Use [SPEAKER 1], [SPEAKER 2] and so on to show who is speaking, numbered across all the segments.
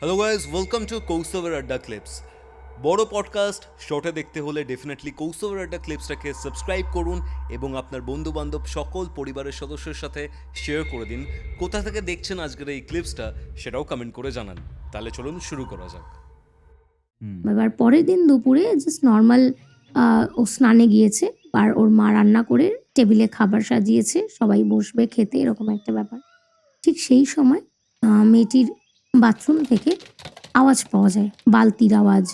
[SPEAKER 1] Hello guys welcome to কৌস্তবের আড্ডা clips বড় পডকাস্ট শর্টে দেখতে হলে ডেফিনেটলি কৌস্তবের আড্ডা ক্লিপসটাকে সাবস্ক্রাইব করুন এবং আপনার বন্ধু বান্ধব সকল পরিবারের সদস্যের সাথে শেয়ার করে দিন। কোথা থেকে দেখছেন আজকের এই ক্লিপসটা সেটাও কমেন্ট করে জানান। তাহলে চলুন শুরু করা যাক।
[SPEAKER 2] এবার পরের দিন দুপুরে জাস্ট নর্মাল ও স্নানে গিয়েছে, আর ওর মা রান্না করে টেবিলে খাবার সাজিয়েছে, সবাই বসবে খেতে, এরকম একটা ব্যাপার। ঠিক সেই সময় মেয়েটির বাথরুম থেকে আওয়াজ পাওয়া যায় বালতির আওয়াজ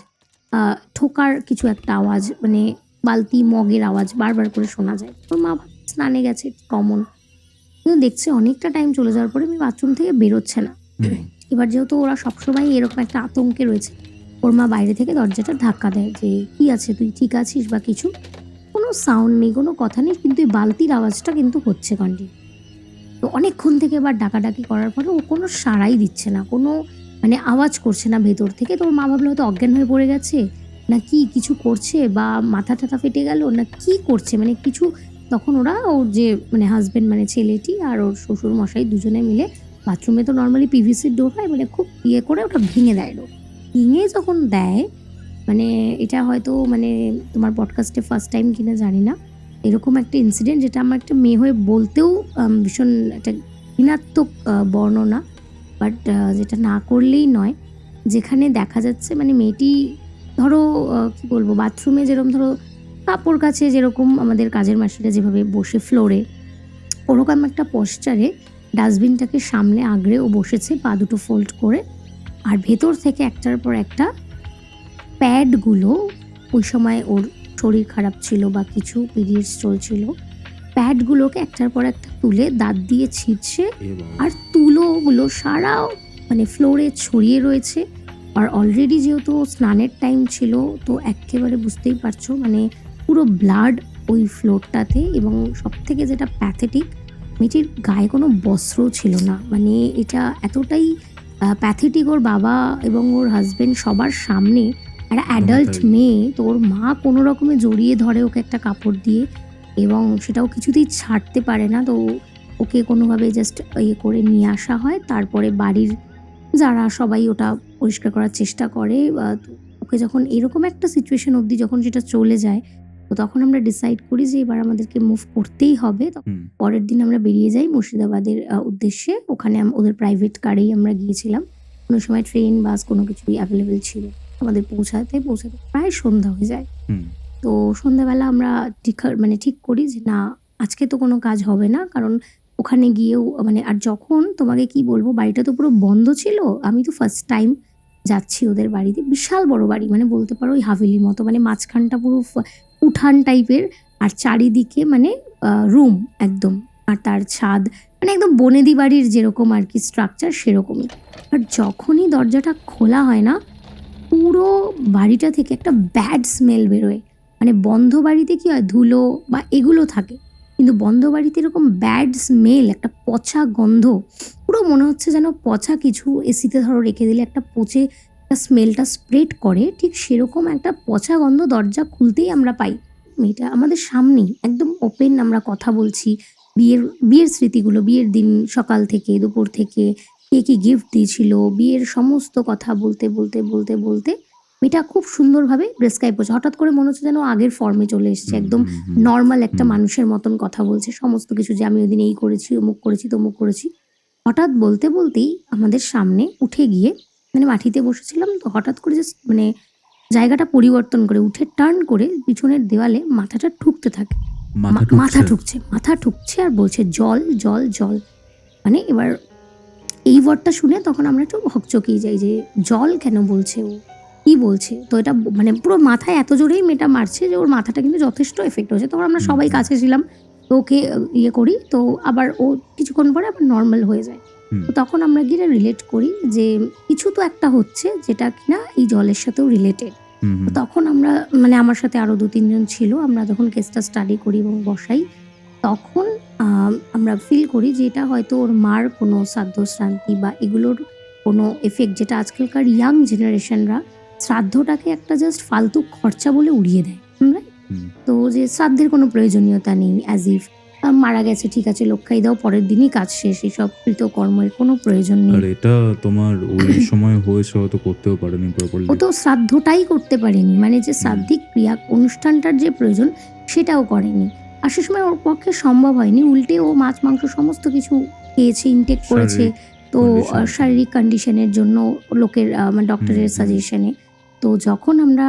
[SPEAKER 2] ঠোকার কিছু একটা আওয়াজ মানে বালতি মগের আওয়াজ বারবার করে শোনা যায়। ওর মা স্নানে গেছে কমন। কিন্তু দেখছে অনেকটা টাইম চলে যাওয়ার পরে আমি বাথরুম থেকে বেরোচ্ছে না। এবার যেহেতু ওরা সবসময় এরকম একটা আতঙ্কে রয়েছে ওর মা বাইরে থেকে দরজাটা ধাক্কা দেয় যে কি আছে? তুই ঠিক আছিস বা কিছু? কোনো সাউন্ড নেই কোনো কথা নেই কিন্তু এই বালতির আওয়াজটা কিন্তু হচ্ছে কন্টিনিউ তো অনেকক্ষণ থেকে এবার ডাকাডাকি করার পরে ও কোনো সাড়াই দিচ্ছে না, কোনো মানে আওয়াজ করছে না ভেতর থেকে। তো ওর মা ভাবলো হয়তো অজ্ঞান হয়ে পড়ে গেছে, না কি কিছু করছে বা মাথা টাথা ফেটে গেল, না কি করছে? মানে কিছু তখন ওরা ওর যে মানে হাজবেন্ড মানে ছেলেটি আর ওর শ্বশুর মশাই দুজনে মিলে বাথরুমে তো নর্মালি পিভিসির ডোর হয় মানে খুব ইয়ে করে ওটা ভেঙে দেয় ডোর ভেঙে যখন দেয় মানে এটা হয়তো মানে তোমার পডকাস্টে ফার্স্ট টাইম কিনা জানি না। এরকম একটা ইনসিডেন্ট যেটা আমার একটা মেয়ে হয়ে বলতেও ভীষণ একটা ঋণাত্মক বর্ণনা। বাট যেটা না করলেই নয়। যেখানে দেখা যাচ্ছে মানে মেয়েটি ধরো কী বলব বাথরুমে যেরকম ধরো, কাপড় কাছে যেরকম আমাদের কাজের মাসিরা যেভাবে বসে ফ্লোরে ওরকম একটা পশ্চারে ডাস্টবিনটাকে সামনে আগড়ে ও বসেছে, পা দুটো ফোল্ড করে। আর ভেতর থেকে একটার পর একটা প্যাডগুলো ওই সময় ওর শরীর খারাপ ছিল বা কিছু পিরিয়ডস চলছিল প্যাডগুলোকে একটার পর একটা তুলে দাঁত দিয়ে ছিঁড়ছে আর তুলোগুলো সারা মানে ফ্লোরে ছড়িয়ে রয়েছে। আর অলরেডি যেহেতু স্নানের টাইম ছিল তো একেবারে বুঝতেই পারছ মানে পুরো ব্লাড ওই ফ্লোরটাতে এবং সব থেকে যেটা প্যাথেটিক মেয়েটির গায়ে কোনো বস্ত্র ছিল না। মানে এটা এতটাই প্যাথেটিক ওর বাবা এবং ওর হাজবেন্ড সবার সামনে একটা অ্যাডাল্ট মেয়ে তো ওর মা কোনো রকমে জড়িয়ে ধরে ওকে একটা কাপড় দিয়ে এবং সেটাও কিছুতেই ছাড়তে পারে না তো ওকে কোনোভাবে জাস্ট ইয়ে করে নিয়ে আসা হয়। তারপরে বাড়ির যারা সবাই ওটা পরিষ্কার করার চেষ্টা করে ওকে যখন এরকম একটা সিচুয়েশন অবধি যখন সেটা চলে যায় তো তখন আমরা ডিসাইড করি যে এবার আমাদেরকে মুভ করতেই হবে। পরের দিন আমরা বেরিয়ে যাই মুর্শিদাবাদের উদ্দেশ্যে। ওখানে ওদের প্রাইভেট কারেই আমরা গিয়েছিলাম। কোনো সময় ট্রেন বাস কোনো কিছুই অ্যাভেলেবেল ছিল আমাদের পৌঁছাতে পৌঁছাতে প্রায় সন্ধ্যা হয়ে যায়। তো সন্ধ্যাবেলা আমরা ঠিক মানে ঠিক করি যে না আজকে তো কোনো কাজ হবে না কারণ ওখানে গিয়েও মানে আর যখন তোমাকে কি বলব বাড়িটা তো পুরো বন্ধ ছিল আমি তো ফার্স্ট টাইম যাচ্ছি ওদের বাড়িতে বিশাল বড় বাড়ি মানে বলতে পারো ওই হাভেলির মতো মানে মাঝখানটা পুরো উঠান টাইপের আর চারিদিকে মানে রুম একদম আর তার ছাদ মানে একদম বনেদি বাড়ির যেরকম আর কি স্ট্রাকচার সেরকমই। আর যখনই দরজাটা খোলা হয় না পুরো বাড়িটা থেকে একটা ব্যাড স্মেল বেরোয়। মানে বন্ধ বাড়িতে কি হয়? ধুলো বা এগুলো থাকে। কিন্তু বন্ধ বাড়িতে এরকম ব্যাড স্মেল একটা পচা গন্ধ, পুরো মনে হচ্ছে যেন পচা কিছু এসিতে ধরো রেখে দিলে একটা পচে একটা স্মেলটা স্প্রেড করে। ঠিক সেরকম একটা পচা গন্ধ দরজা খুলতেই আমরা পাই। মেয়েটা আমাদের সামনেই একদম ওপেন আমরা কথা বলছি। বিয়ের বিয়ের স্মৃতিগুলো, বিয়ের দিন সকাল থেকে, দুপুর থেকে কে কি গিফট দিয়েছিল বিয়ের সমস্ত কথা বলতে বলতে বলতে বলতে মেয়েটা খুব সুন্দরভাবে প্রেসক্রাইব করছে। হঠাৎ করে মনে হচ্ছে যেন আগের ফর্মে চলে এসছে। একদম নর্মাল একটা মানুষের মতন কথা বলছে। সমস্ত কিছু যে আমি ওদিন এই করেছি অমুক করেছি তমুক করেছি। হঠাৎ বলতে বলতেই আমাদের সামনে উঠে গিয়ে মানে মাটিতে বসেছিলাম তো হঠাৎ করে জাস্ট মানে জায়গাটা পরিবর্তন করে উঠে টার্ন করে পিছনের দেওয়ালে মাথাটা ঠুকতে থাকে।
[SPEAKER 3] মাথা? ঠুকছে
[SPEAKER 2] মাথা ঠুকছে আর বলছে জল জল জল। মানে এবার এই ওয়ার্ডটা শুনে তখন আমরা একটু হকচকিয়ে যাই যে জল কেন বলছে ও? কি বলছে? তো এটা মানে পুরো মাথায় এত জোরেই মেয়েটা মারছে যে ওর মাথাটা কিন্তু যথেষ্ট এফেক্ট হয়েছে। তখন আমরা সবাই কাছে ছিলাম তো ওকে ইয়ে করি তো আবার ও কিছুক্ষণ পরে আবার নর্মাল হয়ে যায়। তো তখন আমরা গিয়ে রিলেট করি যে কিছু তো একটা হচ্ছে যেটা কিনা এই জলের সাথেও রিলেটেড তখন আমরা মানে আমার সাথে আরও দু তিনজন ছিল আমরা যখন কেসটা স্টাডি করি এবং বসাই তখন আমরা ফিল করি যে এটা হয়তো ওর মার কোনো শ্রাদ্ধ শ্রান্তি বা এগুলোর কোনো এফেক্ট যেটা আজকালকার ইয়াং জেনারেশনরা শ্রাদ্ধটাকে একটা জাস্ট ফালতু খরচা বলে উড়িয়ে দেয়? তো যে শ্রাদ্ধের কোনো প্রয়োজনীয়তা নেই অ্যাজ ইফ মারা গেছে ঠিক আছে লক্ষাই দাও পরের দিনই কাজ শেষ এসব কৃতকর্মের কোনো প্রয়োজন নেই।
[SPEAKER 3] আর এটা তোমার ওই সময় হয়েছে হয়তো করতেও পারেনি প্রপারলি
[SPEAKER 2] ও তো শ্রাদ্ধটাই করতে পারেনি মানে যে শ্রাদ্ধিক ক্রিয়া অনুষ্ঠানটার যে প্রয়োজন সেটাও করেনি। আর সে সময় ওর পক্ষে সম্ভব হয়নি। উল্টে ও মাছ মাংস সমস্ত কিছু খেয়েছে ইনটেক করেছে। তো শারীরিক কন্ডিশনের জন্য লোকের মানে ডক্টরের। সাজেশনে তো যখন আমরা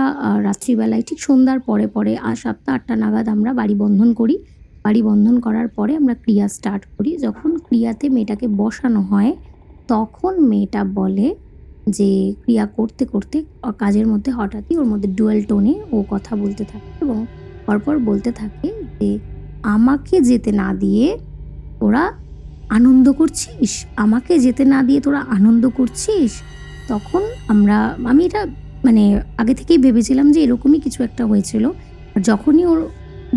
[SPEAKER 2] রাত্রিবেলায় ঠিক সন্ধ্যার পরে পরে আর সাতটা আটটা নাগাদ আমরা বাড়ি বন্ধন করি। বাড়ি বন্ধন করার পরে আমরা ক্রিয়া স্টার্ট করি। যখন ক্রিয়াতে মেয়েটাকে বসানো হয় তখন মেয়েটা বলে যে ক্রিয়া করতে করতে কাজের মধ্যে হঠাৎই ওর মধ্যে ডুয়েল টোনে ও কথা বলতে থাকে এবং পরপর বলতে থাকে আমাকে যেতে না দিয়ে তোরা আনন্দ করছিস? আমাকে যেতে না দিয়ে তোরা আনন্দ করছিস? তখন আমরা আমি এটা মানে আগে থেকেই ভেবেছিলাম যে এরকমই কিছু একটা হয়েছিল। আর যখনই ওর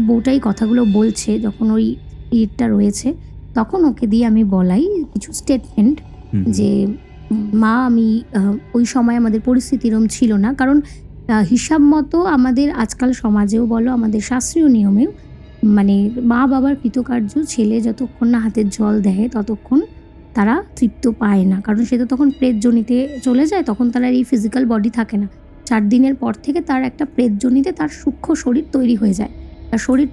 [SPEAKER 2] বউটাই কথাগুলো বলছে যখন ওই ইটটা রয়েছে তখন ওকে দিয়ে আমি বলাই কিছু স্টেটমেন্ট যে মা আমি ওই সময় আমাদের পরিস্থিতি এরম ছিল না। কারণ হিসাব মতো আমাদের আজকাল সমাজেও বলো আমাদের শাস্ত্রীয় নিয়মেও মানে মা বাবার কৃতকার্য, ছেলে যতক্ষণ না হাতের জল দেয়, ততক্ষণ তারা তৃপ্ত পায় না। কারণ সে তো তখন প্রেতজনিতে চলে যায়, তখন তার এই ফিজিক্যাল বডি থাকে না। চার দিনের পর থেকে তার একটা প্রেতজনিতে তার সূক্ষ্ম শরীর তৈরি হয়ে যায়। তার শরীর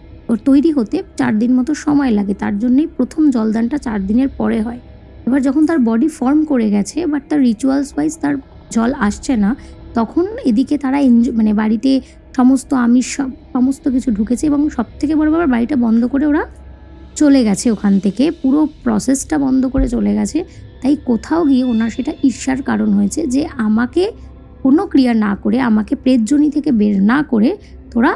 [SPEAKER 2] তৈরি হতে চার দিন মতো সময় লাগে। তার জন্যই প্রথম জলদানটা চার দিনের পরে হয়। এবার যখন তার বডি ফর্ম করে গেছে বাট তার রিচুয়ালস ওয়াইজ তার জল আসছে না, তখন এদিকে তারা মানে বাড়িতে সমস্ত আমিষ সব- সমস্ত কিছু ঢুকেছে এবং সব থেকে বড় ব্যাপার, বাড়িটা বন্ধ করে ওরা চলে গেছে ওখান থেকে। পুরো প্রসেসটা বন্ধ করে চলে গেছে। তাই কোথাও গিয়ে ওনার সেটা ঈর্ষার কারণ হয়েছে যে আমাকে কোনো ক্রিয়া না করে, আমাকে প্রেতজনি থেকে বের না করে তোরা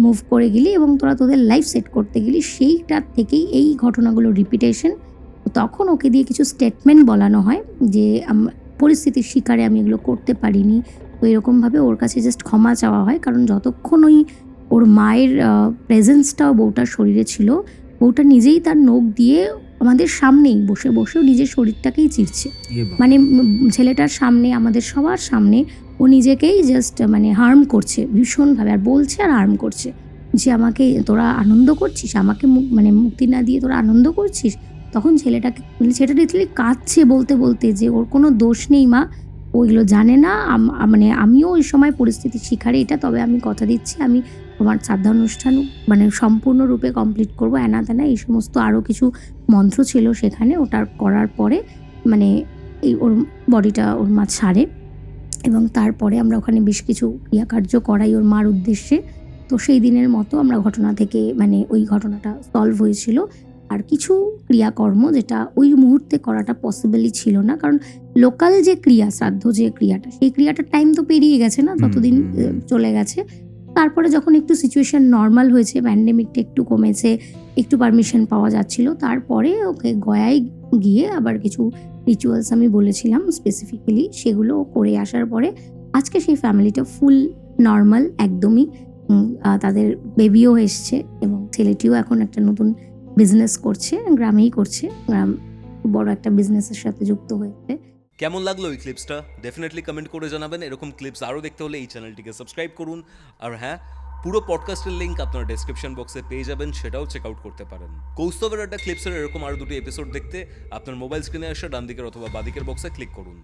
[SPEAKER 2] মুভ করে গেলি এবং তোরা তোদের লাইফ সেট করতে গেলি। সেইটার থেকেই এই ঘটনাগুলো রিপিটেশন তখন ওকে দিয়ে কিছু স্টেটমেন্ট বলানো হয় যে পরিস্থিতির শিকারে আমি এগুলো করতে পারিনি। তো এরকমভাবে ওর কাছে জাস্ট ক্ষমা চাওয়া হয় কারণ যতক্ষণ ওই ওর মায়ের প্রেজেন্সটাও বউটার শরীরে ছিল বউটা নিজেই তার নখ দিয়ে আমাদের সামনেই বসে বসেও নিজের শরীরটাকেই চিরছে। মানে ছেলেটার সামনে আমাদের সবার সামনে ও নিজেকেই জাস্ট মানে হার্ম করছে ভীষণভাবে আর বলছে আর হার্ম করছে। যে আমাকে তোরা আনন্দ করছিস আমাকে মানে মুক্তি না দিয়ে তোরা আনন্দ করছিস তখন ছেলেটাকে মানে ছেলেটা লিটারালি কাঁদছে বলতে বলতে যে ওর কোনো দোষ নেই মা ও এগুলো জানে না মানে আমিও ওই সময় পরিস্থিতির শিকারে, এটা তবে আমি কথা দিচ্ছি, আমি তোমার শ্রাদ্ধানুষ্ঠান মানে সম্পূর্ণরূপে কমপ্লিট করব। এনা তেনা এই সমস্ত আরও কিছু মন্ত্র ছিল সেখানে, ওটার করার পরে মানে এই ওর বডিটা ওর মা ছাড়ে এবং তারপরে আমরা ওখানে বেশ কিছু ক্রিয়াকার্য করাই ওর মার উদ্দেশ্যে। তো সেই দিনের মতো আমরা ঘটনা থেকে মানে ওই ঘটনাটা সলভ হয়েছিল। আর কিছু ক্রিয়াকর্ম যেটা ওই মুহূর্তে করাটা পসিবলই ছিল না। কারণ লোকাল যে ক্রিয়া শ্রাদ্ধ যে ক্রিয়াটা সেই ক্রিয়াটার টাইম তো পেরিয়ে গেছে না ততদিন চলে গেছে। তারপরে যখন একটু সিচুয়েশন নর্মাল হয়েছে প্যান্ডেমিকটা একটু কমেছে একটু পারমিশন পাওয়া যাচ্ছিল তারপরে ওকে গয়ায় গিয়ে আবার কিছু রিচুয়ালস আমি বলেছিলাম স্পেসিফিক্যালি সেগুলো করে আসার পরে আজকে সেই ফ্যামিলিটা ফুল নর্মাল একদমই তাদের বেবিও এসছে এবং ছেলেটিও এখন একটা নতুন বিজনেস করছে, গ্রামেই করছে, গ্রাম বড় একটা বিজনেসের সাথে যুক্ত হয়েছে।
[SPEAKER 1] কেমন লাগল এই ক্লিপসটা ডেফিনেটলি কমেন্ট করে জানাবেন। এরকম ক্লিপস আরও দেখতে হলে এই চ্যানেলটিকে সাবস্ক্রাইব করুন। আর হ্যাঁ পুরো পডকাস্টের লিঙ্ক আপনারা ডেসক্রিপশন বক্সে পেয়ে যাবেন, সেটাও চেক আউট করতে পারেন। কৌস্তবের একটা ক্লিপসের এরকম আরও দুটি এপিসোড দেখতে আপনার মোবাইল স্ক্রিনে আসা ডান দিকের অথবা বাদিকের বক্সে ক্লিক করুন।